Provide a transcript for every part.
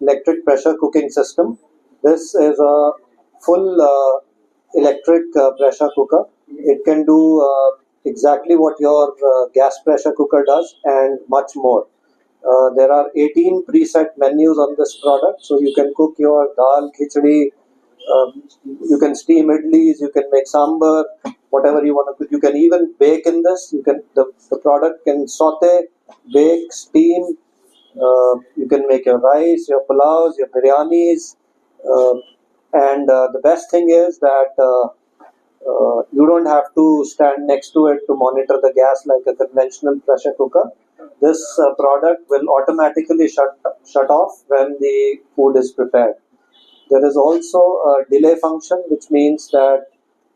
Electric pressure cooking system. This is a full uh, electric uh, pressure cooker. It can do uh, exactly what your uh, gas pressure cooker does and much more. Uh, there are 18 preset menus on this product, so you can cook your dal, khichdi, um, you can steam idlis, you can make sambar, whatever you want to cook. You can even bake in this. You can the, the product can saute, bake, steam. Can make your rice, your pulaus, your biryanis, uh, and uh, the best thing is that uh, uh, you don't have to stand next to it to monitor the gas like a conventional pressure cooker. This product will automatically shut shut off when the food is prepared. There is also a delay function, which means that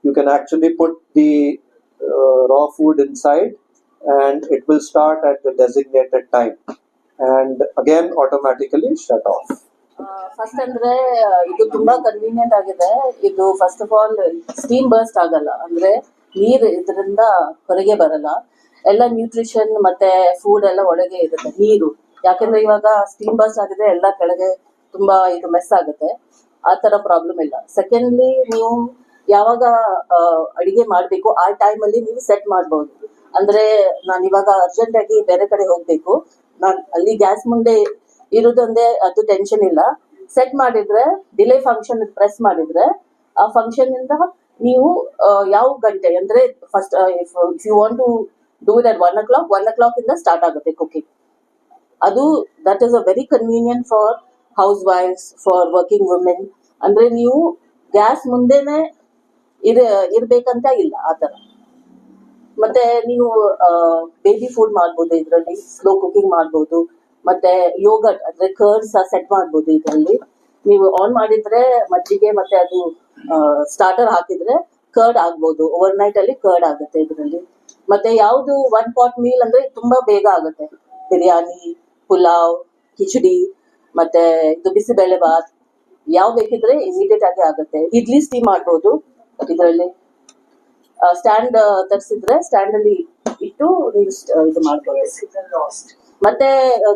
you can actually put the uh, raw food inside and it will start at the designated time and again automatically shut off. First ಅಂದ್ರೆ ಆ, ಇದು ತುಂಬಾ convenient ಆಗಿದೆ. ಇದು first of all steam burst ಆಗಲ್ಲ. ಅಂದ್ರೆ ನೀರ್ ಇದರಿಂದ ಹೊರಗೆ ಬರಲ್ಲ. ಎಲ್ಲ ನ್ಯೂಟ್ರಿಷನ್ ಮತ್ತೆ ಫುಡ್ ಎಲ್ಲ ಒಳಗೆ ಇರುತ್ತೆ ನೀರು. ಯಾಕಂದ್ರೆ ಇವಾಗ ಸ್ಟೀಮ್ ಬರ್ಸ್ಟ್ ಆಗಿದ್ರೆ ಎಲ್ಲ ಕೆಳಗೆ ತುಂಬಾ ಇದು ಮೆಸ್ ಆಗುತ್ತೆ. ಆ ತರ ಪ್ರಾಬ್ಲಮ್ ಇಲ್ಲ. ಸೆಕೆಂಡ್ಲಿ ನೀವು ಯಾವಾಗ ಅಡಿಗೆ ಮಾಡ್ಬೇಕು ಆ time ಅಲ್ಲಿ ನೀವು ಸೆಟ್ ಮಾಡ್ಬೋದು. ಅಂದ್ರೆ ನಾನು ಇವಾಗ ಅರ್ಜೆಂಟ್ ಆಗಿ ಬೇರೆ ಕಡೆ ಹೋಗ್ಬೇಕು. ನಾನ್ ಅಲ್ಲಿ ಗ್ಯಾಸ್ ಮುಂದೆ ಇರೋದೊಂದೇ ಅದು ಟೆನ್ಷನ್ ಇಲ್ಲ. ಸೆಟ್ ಮಾಡಿದ್ರೆ ಡಿಲೇ ಫಂಕ್ಷನ್ ಪ್ರೆಸ್ ಮಾಡಿದ್ರೆ, ಆ ಫಂಕ್ಷನ್ ಇಂದ ನೀವು ಯಾವ ಗಂಟೆ, ಅಂದ್ರೆ first if you want to do at one o'clock one o'clock ಇಂದ ಸ್ಟಾರ್ಟ್ ಆಗುತ್ತೆ ಕುಕಿಂಗ್ ಅದು that is a very convenient for house ವೈಫ್ಸ್ ಫಾರ್ ವರ್ಕಿಂಗ್ ವುಮೆನ್ ಅಂದ್ರೆ ನೀವು ಗ್ಯಾಸ್ ಮುಂದೆನೆ ಇರ, ಇರ್ಬೇಕಂತ ಇಲ್ಲ, ಆ ತರ ಮತ್ತೆ ನೀವು ಬೇಬಿ ಫುಡ್ ಮಾಡ್ಬೋದು ಇದರಲ್ಲಿ ಸ್ಲೋ ಕುಕಿಂಗ್ ಮಾಡ್ಬೋದು, ಮತ್ತೆ ಯೋಗಟ್ ಅಂದ್ರೆ ಕರ್ಡ್ಸ್ ಸೆಟ್ ಮಾಡ್ಬೋದು ಇದರಲ್ಲಿ. ನೀವು ಆನ್ ಮಾಡಿದ್ರೆ ಮಜ್ಜಿಗೆ ಮತ್ತೆ ಅದು ಸ್ಟಾರ್ಟರ್ ಹಾಕಿದ್ರೆ ಕರ್ಡ್ ಆಗ್ಬೋದು ಓವರ್ ನೈಟ್ ಅಲ್ಲಿ ಕರ್ಡ್ ಆಗುತ್ತೆ ಇದರಲ್ಲಿ. ಮತ್ತೆ ಯಾವುದು ಒನ್ ಪಾಟ್ ಮೀಲ್ ಅಂದ್ರೆ ತುಂಬಾ ಬೇಗ ಆಗುತ್ತೆ. ಬಿರಿಯಾನಿ, ಪುಲಾವ್, ಕಿಚಡಿ, ಮತ್ತೆ ಇದು ಬಿಸಿಬೇಳೆ ಬಾತ್ ಯಾವ ಬೇಕಿದ್ರೆ ಇಮಿಡಿಯೇಟ್ ಆಗಿ ಆಗುತ್ತೆ. ಇಡ್ಲಿ ಸ್ಟೀಮ್ ಮಾಡ್ಬೋದು, ಇದರಲ್ಲಿ. ಸ್ಟ್ಯಾಂಡ್ ತರಿಸಿದ್ರೆ ಸ್ಟ್ಯಾಂಡ್ ಅಲ್ಲಿ ಇಟ್ಟು ಇದು ಮಾಡ್ಬೋದು ಮತ್ತೆ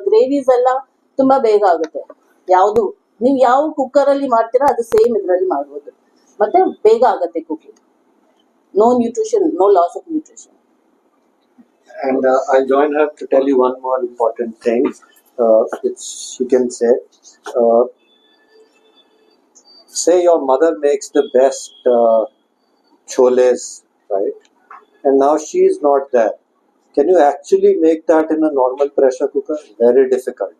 ಗ್ರೇವೀಸ್ ಎಲ್ಲ ತುಂಬಾ ಬೇಗ ಆಗುತ್ತೆ ಯಾವುದು ನೀವು ಯಾವ ಕುಕ್ಕರ್ ಅಲ್ಲಿ ಮಾಡ್ತೀರಾ ಅದು ಸೇಮ್ ಇದರಲ್ಲಿ ಮಾಡ್ಬೋದು ಮತ್ತೆ ಬೇಗ ಆಗುತ್ತೆ cooking no nutrition no loss of nutrition And uh, I'll join her to tell you one more important thing, uh, which she can say. Uh, say your mother makes the best uh, choles? And now she is not there. Can you actually make that in a normal pressure cooker? Very difficult.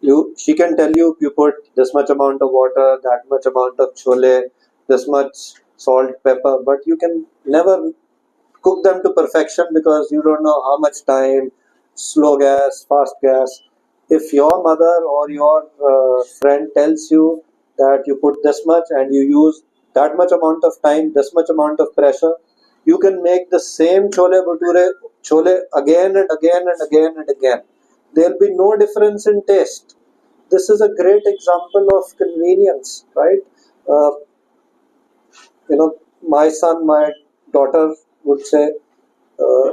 You, she can tell you you put this much amount of water, that much amount of chole, this much salt, pepper, but you can never cook them to perfection because you don't know how much time, slow gas, fast gas. If your mother or your uh, friend tells you that you put this much and you use that much amount of time, this much amount of pressure, you can make the same chole bhature chole again and again and again and again. There'll be no difference in taste. This is a great example of convenience, right? Uh, you know, my son, my daughter would say, uh,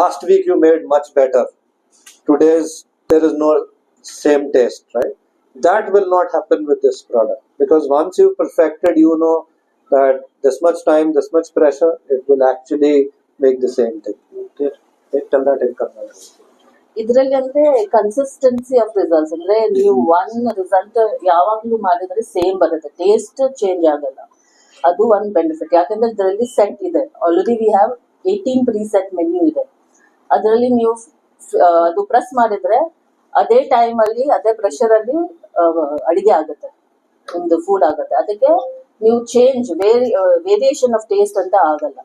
last week you made much better. Today's there is no same taste, right? That will not happen with this product because once you've perfected, you know that this much time, this much pressure, it will actually make the same thing. Tell that Kannada. ಇದ್ರಲ್ಲಿ ಅಂದ್ರೆ consistency of results ಅಂದ್ರೆ ನೀವು one result ಯಾವಾಗ್ಲೂ ಮಾಡಿದ್ರೆ same ಬರುತ್ತೆ. Taste change ಆಗಲ್ಲ. ಅದು ಒಂದ್ ಬೆನಿಫಿಟ್ ಯಾಕಂದ್ರೆ ಇದರಲ್ಲಿ ಸೆಟ್ ಇದೆ. Already we have eighteen preset menu ಇದೆ. ಅದರಲ್ಲಿ ನೀವು ಅದು ಪ್ರೆಸ್ ಮಾಡಿದ್ರೆ ಅದೇ ಟೈಮ್ ಅಲ್ಲಿ ಅದೇ ಪ್ರೆಷರ್ ಅಲ್ಲಿ ಅಡಿಗೆ ಆಗುತ್ತೆ. ಒಂದು ಫುಡ್ ಆಗುತ್ತೆ. ಅದಕ್ಕೆ ನೀವು change vary variation of taste ಅಂತ ಆಗಲ್ಲ.